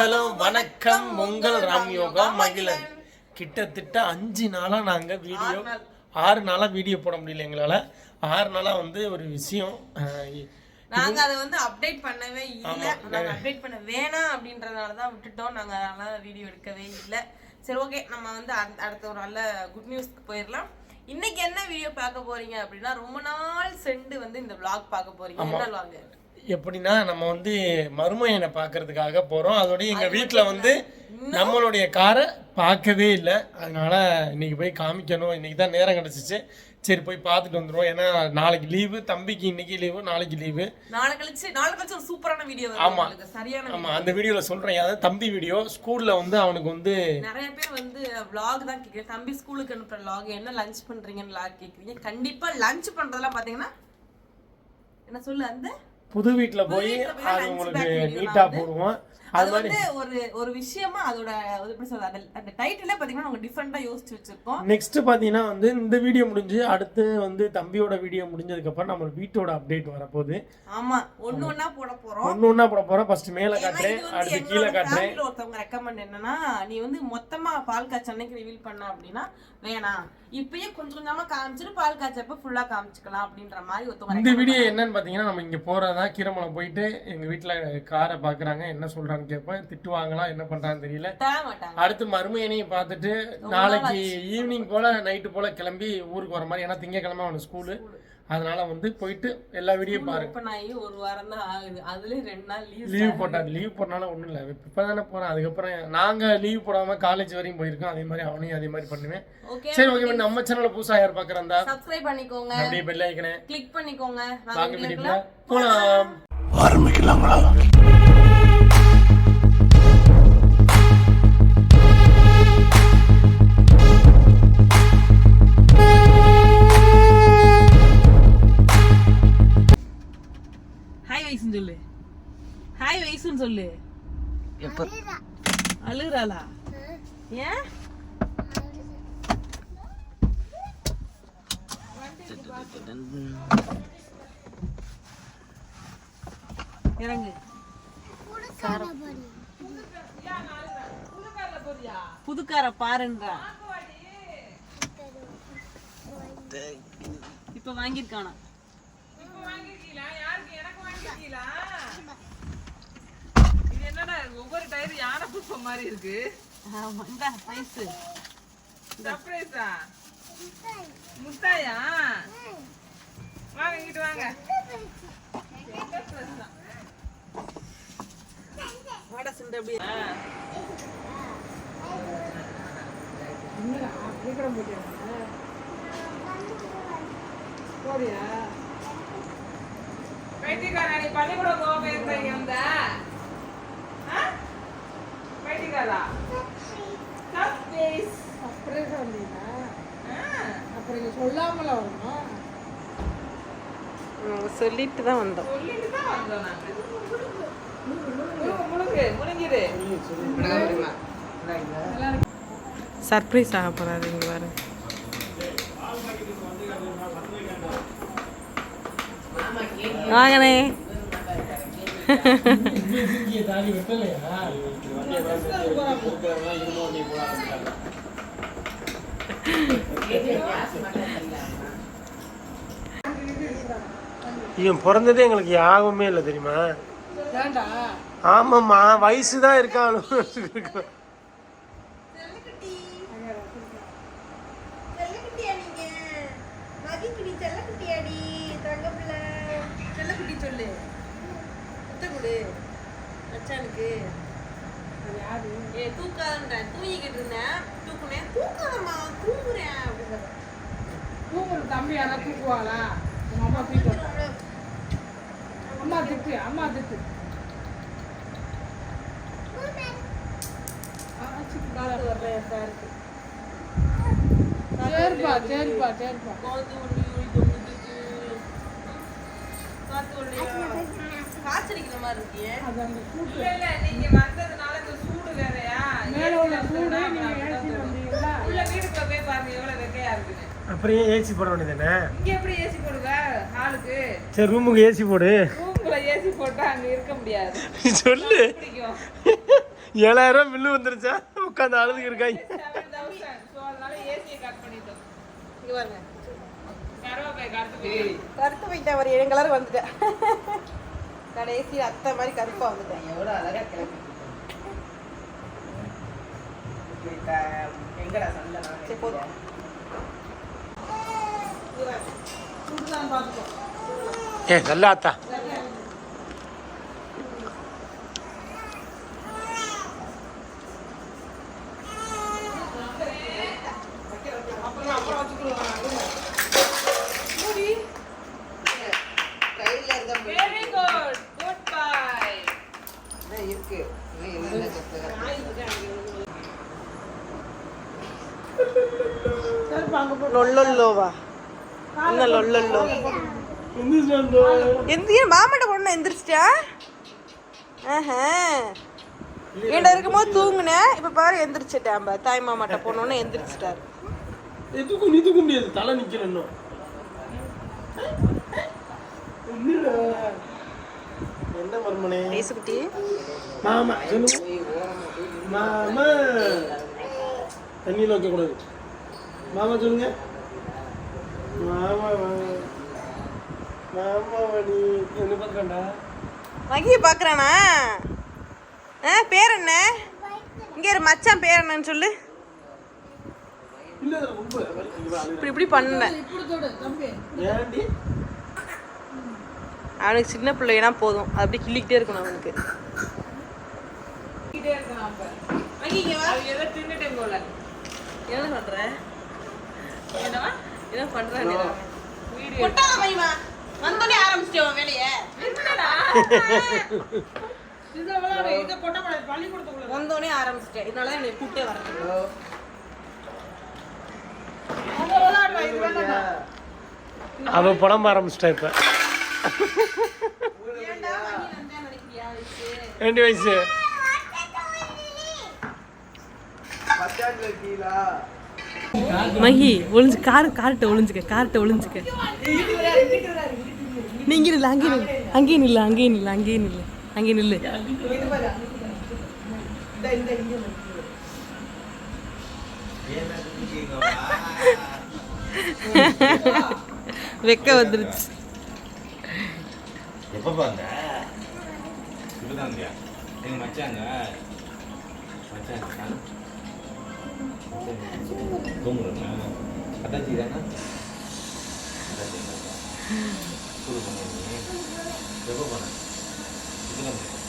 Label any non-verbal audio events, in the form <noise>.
Hello வணக்கம். உங்கள் ராம் யோகா மகிழன். கிட்டத்தட்ட அஞ்சு நாளாக நாங்கள் வீடியோ ஆறு நாளாக வீடியோ போட முடியல எங்களால். ஆறு நாளாக வந்து ஒரு விஷயம் அஹ், நாங்க அதை வந்து அப்டேட் பண்ணவே இல்ல. நாங்க அப்டேட் பண்ண வேணாம் அப்படின்றதுனால தான் விட்டுட்டோம். நாங்க அதனால வீடியோ எடுக்கவே இல்ல. சரி ஓகே நம்ம வந்து அடுத்த- ஒரு நல்ல குட் நியூஸ்க்கு போயிடலாம். இன்னைக்கு என்ன வீடியோ பார்க்க போறீங்க அப்படின்னா ரொம்ப நாள் சென்று வந்து இந்த vlog பார்க்க போறீங்க. என்ன vlog? எப்படின்னா நம்ம வந்து மருமையனை பார்க்கறதுக்காக போகிறோம் அதோட எங்கள் வீட்டில் வந்து நம்மளுடைய காரை பார்க்கவே இல்லை. அதனால இன்னைக்கு போய் காமிக்கணும். இன்னைக்கு தான் நேரம் கிடச்சிச்சு. சரி போய் பார்த்துட்டு வந்துடுவோம் ஏன்னா நாளைக்கு லீவு தம்பிக்கு இன்னைக்கு லீவு நாளைக்கு லீவு நாளை கழிச்சு நாளை கழிச்சு ஒரு சூப்பரான வீடியோ வரும் ஆமா. உங்களுக்கு. சரியான ஆமாம் அந்த வீடியோவில் சொல்கிறேன் அதாவது தம்பி வீடியோ ஸ்கூலில் வந்து அவனுக்கு வந்து நிறைய பேர் வந்து vlog தான் கேக்குறீங்க. தம்பி ஸ்கூலுக்கு அனுப்புற vlog என்ன லஞ்ச் பண்றீங்கன்னு vlog கேக்குறீங்க. கண்டிப்பா லஞ்ச் பண்றதெல்லாம் பாத்தீங்கன்னா என்ன சொல்லு அந்த புது வீட்டில் போய் அது உங்களுக்கு நீட்டாக போடுவோம். அது வந்து ஒரு ஒரு விஷயமா அதோட அது எப்படி சொல்றது அந்த- டைட்டிலே பாத்தீங்கன்னா நாங்க டிஃபரெண்டா யோசிச்சு வச்சிருக்கோம். நெக்ஸ்ட் பார்த்தீங்கன்னா வந்து இந்த வீடியோ முடிஞ்சு அடுத்து வந்து தம்பியோட வீடியோ முடிஞ்சதுக்கப்புறம் நம்ம வீட்டோட அப்டேட் வரப்போகுது. ஆமா ஒண்ணு ஒண்ணா போட போறோம். ஒன்று ஒன்றா போட போகிறோம் ஃபர்ஸ்ட் மேலே காட்டுறேன் வந்து அடுத்து கீழே காட்டுறேன். ஒருத்தவங்க ரெக்கமெண்ட் என்னன்னா நீ வந்து மொத்தமா பால் காய்ச்ச அன்னைக்கு ரிவீல் பண்ண அப்படின்னா வேணாம் இப்பயே கொஞ்சம் கொஞ்சமா காமிச்சிட்டு பால் காய்ச்சப்ப ஃபுல்லா காமிச்சுக்கலாம் அப்படின்ற மாதிரி ஒருத்தவங்க இந்த வீடியோ என்னன்னு பார்த்தீங்கன்னா நம்ம இங்கே போகிறதா கீரமலை போயிட்டு எங்கள் வீட்டில் காரை பார்க்குறாங்க என்ன சொல்கிறான்னு கேட்பேன் திட்டுவாங்களா என்ன பண்ணுறான்னு தெரியல. தர மாட்டாங்க அடுத்து மருமையனையும் பார்த்துட்டு நாளைக்கு ஈவினிங் போல் நைட்டு போல் கிளம்பி ஊருக்கு வர மாதிரி ஏன்னா திங்கக்கிழமை அவனுக்கு ஸ்கூலு அதனால வந்து போயிட்டு எல்லா வீடியோ பாருங்க ஒரு வாரம் தான் ஆகுது. அதுலயும் ரெண்டு நாள் லீவ் லீவ் போட்டாது. லீவ் போடனால ஒன்றும் இல்லை. இப்போ தானே போகிறேன் அதுக்கப்புறம் நாங்கள் லீவ் போடாமல் காலேஜ் வரையும் போயிருக்கோம். அதே மாதிரி அவனையும் அதே மாதிரி பண்ணுவேன். சரி ஓகே நம்ம சேனலில் புதுசாக யார் பார்க்குறா சப்ஸ்கிரைப் பண்ணிக்கோங்க. அப்படியே பெல் ஐக்கனே கிளிக் பண்ணிக்கோங்க. வாங்க வாங்க வீடியோக்குள்ள போகலாம் ஆரம்பிக்கலாங்களா சொல்லு. எப்ப? அழுகுறாளா ஏன்? இறங்கு. புதுக்கார பாருன்றா. இப்ப வாங்கிருக்கானா புஷ்பம் மாதிரி இருக்கு. ஆமா இந்தா வயசு சர்ப்ரைஸா முட்டாயா. வாங்க இங்கிட்டு வாங்க. வாடா சிண்டு அப்படியே. நீ பள்ளிக்கூடம் போக போயிருந்த இங்க வந்த? சர்ப்ரைஸ் சொல்லிட்டு தான் வந்தோம். சொல்லிட்டு தான் வந்தோம் முழுங்கு, முழுங்கிடு. சர்ப்ரைஸ் ஆக போறாரு இங்க பாரு. வாங்கண்ணே. இவன் பிறந்ததே எங்களுக்கு யாகமே இல்லை தெரியுமா? ஆமாம்மா வயசு தான் இருக்கானு முத்த கொடு அச்சானுக்கு ஏ தூக்காதன்ற தூங்கிக்கிட்டு இருந்தேன். தூக்குனேன் தூக்காதம்மா தூங்குறேன் அப்படின்னு தூங்குற தம்பி யாரா தூக்குவாளா? அம்மா தூக்கி அம்மா திட்டு அம்மா திட்டு. காத்து வரல சாருக்கு. சரிப்பா சரிப்பா சரிப்பா. காத்து காய்ச்சடிக்கிற மாதிரி இருக்கியே அது அந்த கூட்டு. இல்ல இல்ல நீங்க வந்ததுனால இந்த சூடு வேறயா? மேல உள்ள சூடு நீங்க ஏற்றிட்டு வந்தீங்களா? உள்ள வீட்டுக்குள்ள போய் பாருங்க எவ்வளவு வெக்கையா இருக்குன்னு அப்புறம் ஏசி போட வேண்டியதானே இங்க எப்படி ஏசி போடுவ ஹாலுக்கு? சரி ரூமுக்கு ஏசி போடு. ஏசி போட்டா அங்க இருக்க முடியாது. சொல்லு. ஏழாயிரம் பில்லு வந்துருச்சா? உட்காந்து அழுதுக்கு இருக்காங்க கருத்து போய் கருத்து போயிட்டேன் அவர் என் கலர் வந்துட்டேன் கடைசி அத்தை மாதிரி கருப்பா வந்துட்டேன். எவ்வளோ அழகா கிளம்பி எங்கடா சண்டை சரி போதும். ஏ நல்லா அத்தா அப்புறம் அப்புறம் வச்சுக்கிடுவாங்க கையில் இருந்த வெரி குட் குட் பை இன்னும் இருக்கு லொல்லொல்லோவா? என்ன லொல்லொல்லோ? எந்த ஏன் மாமாட்ட பொண்ணு எந்திரிச்சிட்டா ஆஹா. ஏன்டா இருக்கும்போது தூங்குனேன் இப்ப பாரு எந்திரிச்சிட்டேன் பா தாய் மாமாட்ட போனோன்னு எந்திரிச்சிட்டாரு. எதுக்கும் நீ தூக்க முடியாது. தலை? என்ன மர்மனே? பேசுக்குட்டி மாமா சொல்லுங்க மாமா. தண்ணியில் வைக்கக்கூடாது. மாமா சொல்லுங்க. மாமா மாமா வாடி என்ன பார்க்கண்டா மகிய ஆ பேர் என்ன? இங்க இரு மச்சான் பேர் என்னன்னு சொல்லு. இப்படி இப்படி பண்ணல இப்படி தொடு தம்பி ஏன்டி அவனுக்கு சின்ன பிள்ளைனா போதும். அது அப்படியே கிள்ளிக்கிட்டே இருக்கணும் அவனுக்கு. என்ன பண்ற? என்னவா? என்ன பண்ற வீடியோ. கொட்டாத மைமா வந்தோடனே ஆரம்பிச்சிட்டோம் வேலையை. <laughs> வந்தோடனே ஆரம்பிச்சிட்டேன். இதனால தான் என்னை கூப்பிட்டே வரேன் அவன் புலம்ப ஆரம்பிச்சிட்டா இப்போ. ரெண்டு வயசு. மகி ஒளிஞ்சு கார் கார்ட்ட ஒளிஞ்சுக்க கார்ட்ட ஒளிஞ்சுக்க. நீங்க நில்லு அங்கே நில்லு அங்கே நில்லு அங்கே நில்லு அங்கே நில்லு அங்கே நில்லு. <laughs> வெக்க வந்துருச்சு. 몇번 봤나? 그러단 거야. 내가 맞지 않아? 맞지 않아? 너무 그러나? 받아지잖아? 받아지잖아. 그러고 보니, 몇번 봤나? 그러단 거야.